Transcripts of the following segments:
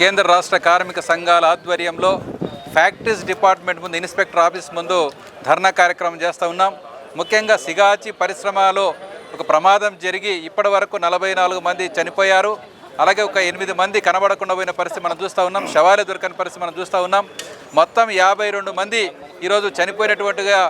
కేంద్ర రాష్ట్ర కార్మిక సంఘాల ఆధ్వర్యంలో ఫ్యాక్టరీస్ డిపార్ట్మెంట్ ముందు ఇన్స్పెక్టర్ ఆఫీస్ ముందు ధర్నా కార్యక్రమం చేస్తూ ఉన్నాం. ముఖ్యంగా సిగాచి పరిశ్రమలో ఒక ప్రమాదం జరిగి ఇప్పటి వరకు నలభై నాలుగు మంది చనిపోయారు. అలాగే ఒక ఎనిమిది మంది కనబడకుండా పోయిన పరిస్థితి మనం చూస్తూ ఉన్నాం. శవాలే దొరకని పరిస్థితి మనం చూస్తూ ఉన్నాం. మొత్తం యాభై రెండు మంది ఈరోజు చనిపోయినటువంటిగా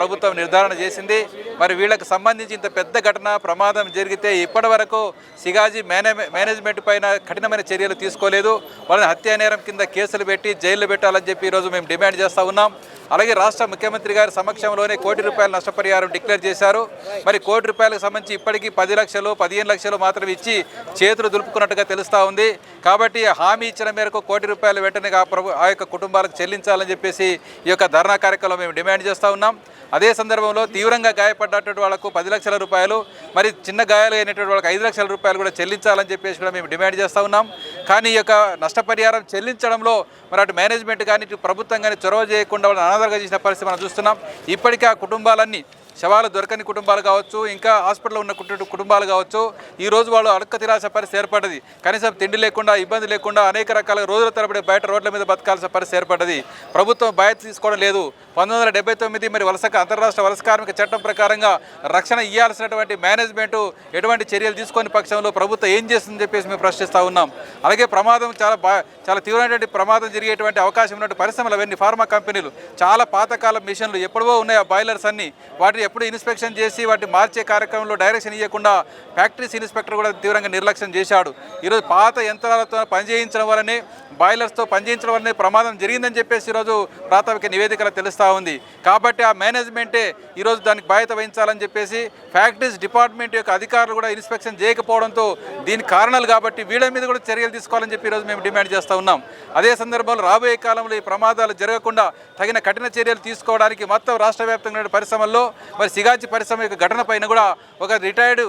ప్రభుత్వం నిర్ధారణ చేసింది. మరి వీళ్ళకి సంబంధించి ఇంత పెద్ద ఘటన ప్రమాదం జరిగితే ఇప్పటి వరకు సిగాజీ మేనే మేనేజ్మెంట్ పైన కఠినమైన చర్యలు తీసుకోలేదు. వాళ్ళని హత్యా నేరం కింద కేసులు పెట్టి జైల్లో పెట్టాలని చెప్పి ఈరోజు మేము డిమాండ్ చేస్తూ ఉన్నాం. అలాగే రాష్ట్ర ముఖ్యమంత్రి గారి సమక్షంలోనే కోటి రూపాయల నష్టపరిహారం డిక్లేర్ చేశారు. మరి కోటి రూపాయలకు సంబంధించి ఇప్పటికీ పది లక్షలు పదిహేను లక్షలు మాత్రం ఇచ్చి చేతులు దులుపుకున్నట్టుగా తెలుస్తూ ఉంది. కాబట్టి హామీ ఇచ్చిన మేరకు కోటి రూపాయలు వెంటనే ఆ ప్రభు ఆ యొక్క కుటుంబాలకు చెల్లించాలని చెప్పేసి ఈ యొక్క ధర్నా కార్యక్రమం మేము డిమాండ్ చేస్తూ ఉన్నాం. అదే సందర్భంలో తీవ్రంగా పడ్డటువంటి వాళ్ళకు పది లక్షల రూపాయలు మరి చిన్న గాయాలు అయినటువంటి వాళ్ళకి ఐదు లక్షల రూపాయలు కూడా చెల్లించాలని చెప్పేసి కూడా మేము డిమాండ్ చేస్తూ ఉన్నాం. కానీ ఈ యొక్క నష్టపరిహారం చెల్లించడంలో మరి అటు మేనేజ్మెంట్ కానీ ఇటు ప్రభుత్వం కానీ చొరవ చేయకుండా వాళ్ళని అనాథలుగా చేసిన పరిస్థితి మనం చూస్తున్నాం. ఇప్పటికీ ఆ కుటుంబాలన్నీ శవాలు దొరకని కుటుంబాలు కావచ్చు ఇంకా హాస్పిటల్లో ఉన్న కుటు- కుటుంబాలు కావచ్చు ఈ రోజు వాళ్ళు అడక్క తిరాస పరిస్థితి ఏర్పడ్డది. కనీసం తిండి లేకుండా ఇబ్బంది లేకుండా అనేక రకాల రోజుల తరబడి బయట రోడ్ల మీద బతకాల్సిన పరిస్థితి ఏర్పడ్డది. ప్రభుత్వం బాధ్యత తీసుకోవడం లేదు. పంతొమ్మిది వందల డెబ్బై తొమ్మిది మరి వలస అంతర్రాష్ట్ర వలస కార్మిక చట్టం ప్రకారంగా రక్షణ ఇవ్వాల్సినటువంటి మేనేజ్మెంట్ ఎటువంటి చర్యలు తీసుకొని పక్షంలో ప్రభుత్వం ఏం చేస్తుందని చెప్పేసి మేము ప్రశ్నిస్తూ ఉన్నాం. అలాగే ప్రమాదం చాలా చాలా తీవ్రమైనటువంటి ప్రమాదం జరిగేటువంటి అవకాశం ఉన్నటువంటి పరిశ్రమలు అవన్నీ ఫార్మా కంపెనీలు చాలా పాతకాల మిషన్లు ఎప్పుడో ఉన్నాయి ఆ బాయిలర్స్ అన్ని? వాటిని ఎప్పుడు ఇన్స్పెక్షన్ చేసి వాటిని మార్చే కార్యక్రమంలో డైరెక్షన్ ఇవ్వకుండా ఫ్యాక్టరీస్ ఇన్స్పెక్టర్ కూడా తీవ్రంగా నిర్లక్ష్యం చేశాడు. ఈరోజు పాత యంత్రాలతో పనిచేయించడం వల్లనే బాయిలర్స్తో పనిచేయించడం వల్లనే ప్రమాదం జరిగిందని చెప్పేసి ఈరోజు ప్రాథమిక నివేదికలు తెలుస్తూ ఉంది. కాబట్టి ఆ మేనేజ్మెంటే ఈరోజు దానికి బాధ్యత వహించాలని చెప్పేసి ఫ్యాక్టరీస్ డిపార్ట్మెంట్ యొక్క అధికారులు కూడా ఇన్స్పెక్షన్ చేయకపోవడంతో దీని కారణాలు కాబట్టి వీళ్ళ మీద కూడా చర్యలు తీసుకోవాలని చెప్పి ఈరోజు మేము డిమాండ్ చేస్తూ ఉన్నాం. అదే సందర్భంలో రాబోయే కాలంలో ఈ ప్రమాదాలు జరగకుండా తగిన కఠిన చర్యలు తీసుకోవడానికి మొత్తం రాష్ట్ర వ్యాప్తంగా పరిశ్రమల్లో మరి సిగాచి పరిశ్రమ యొక్క ఘటన పైన కూడా ఒక రిటైర్డ్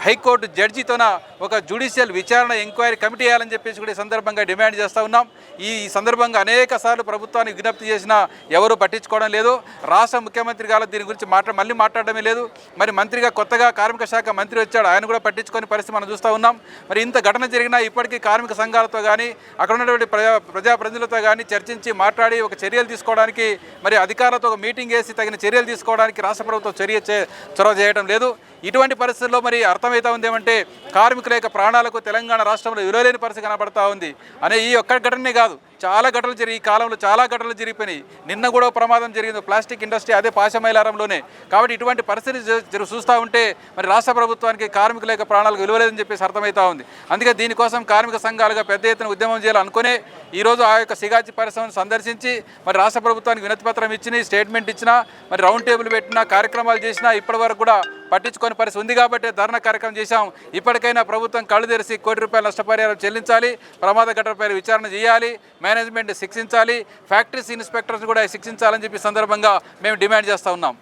హైకోర్టు జడ్జితోన ఒక జ్యుడిషియల్ విచారణ ఎంక్వైరీ కమిటీ వేయాలని చెప్పేసి కూడా ఈ సందర్భంగా డిమాండ్ చేస్తూ ఉన్నాం. ఈ సందర్భంగా అనేక సార్లు ప్రభుత్వానికి విజ్ఞప్తి చేసినా ఎవరు పట్టించుకోవడం లేదు. రాష్ట్ర ముఖ్యమంత్రి గారు దీని గురించి మాట్లా మళ్ళీ మాట్లాడడమే లేదు. మరి మంత్రిగా కొత్తగా కార్మిక శాఖ మంత్రి వచ్చాడు. ఆయన కూడా పట్టించుకొని పరిస్థితి మనం చూస్తూ ఉన్నాం. మరి ఇంత ఘటన జరిగినా ఇప్పటికీ కార్మిక సంఘాలతో కానీ అక్కడ ఉన్నటువంటి ప్రజా ప్రజాప్రతినిధులతో కానీ చర్చించి మాట్లాడి ఒక చర్యలు తీసుకోవడానికి మరి అధికారులతో ఒక మీటింగ్ వేసి తగిన చర్యలు తీసుకోవడానికి రాష్ట్ర ప్రభుత్వం చర్య చొరవ చేయడం లేదు. ఇటువంటి పరిస్థితుల్లో మరి అర్థమవుతా ఉంది ఏమంటే కార్మికుల యొక్క ప్రాణాలకు తెలంగాణ రాష్ట్రంలో విలువలేని పరిస్థితి కనబడతా ఉంది. అనే ఈ ఒక్క ఘటనే కాదు. చాలా ఘటనలు జరిగి ఈ కాలంలో చాలా ఘటనలు జరిగిపోయినాయి. నిన్న కూడా ప్రమాదం జరిగింది. ప్లాస్టిక్ ఇండస్ట్రీ అదే పాశమైలారంలోనే. కాబట్టి ఇటువంటి పరిస్థితి చూస్తూ ఉంటే మరి రాష్ట్ర ప్రభుత్వానికి కార్మికుల యొక్క ప్రాణాలకు విలువలేదని చెప్పేసి అర్థమవుతా ఉంది. అందుకే దీనికోసం కార్మిక సంఘాలుగా పెద్ద ఎత్తున ఉద్యమం చేయాలనుకునే ఈరోజు ఆ యొక్క సిగాచి పరిశ్రమను సందర్శించి మరి రాష్ట్ర ప్రభుత్వానికి వినతిపత్రం ఇచ్చిన స్టేట్మెంట్ ఇచ్చినా మరి రౌండ్ టేబుల్ పెట్టినా కార్యక్రమాలు చేసినా ఇప్పటి వరకు కూడా పట్టించుకొని పరిస్థితి ఉంది కాబట్టి ధర్నా కార్యక్రమం చేశాం. ఇప్పటికైనా ప్రభుత్వం కళ్ళు తెరిసి కోటి రూపాయల నష్టపరిహారం చెల్లించాలి. ప్రమాద ఘటనపై విచారణ చేయాలి. మేనేజ్మెంట్ శిక్షించాలి ఫ్యాక్టరీస్ ఇన్స్పెక్టర్స్ కూడా శిక్షించాలని చెప్పి సందర్భంగా మేము డిమాండ్ చేస్తూ ఉన్నాం.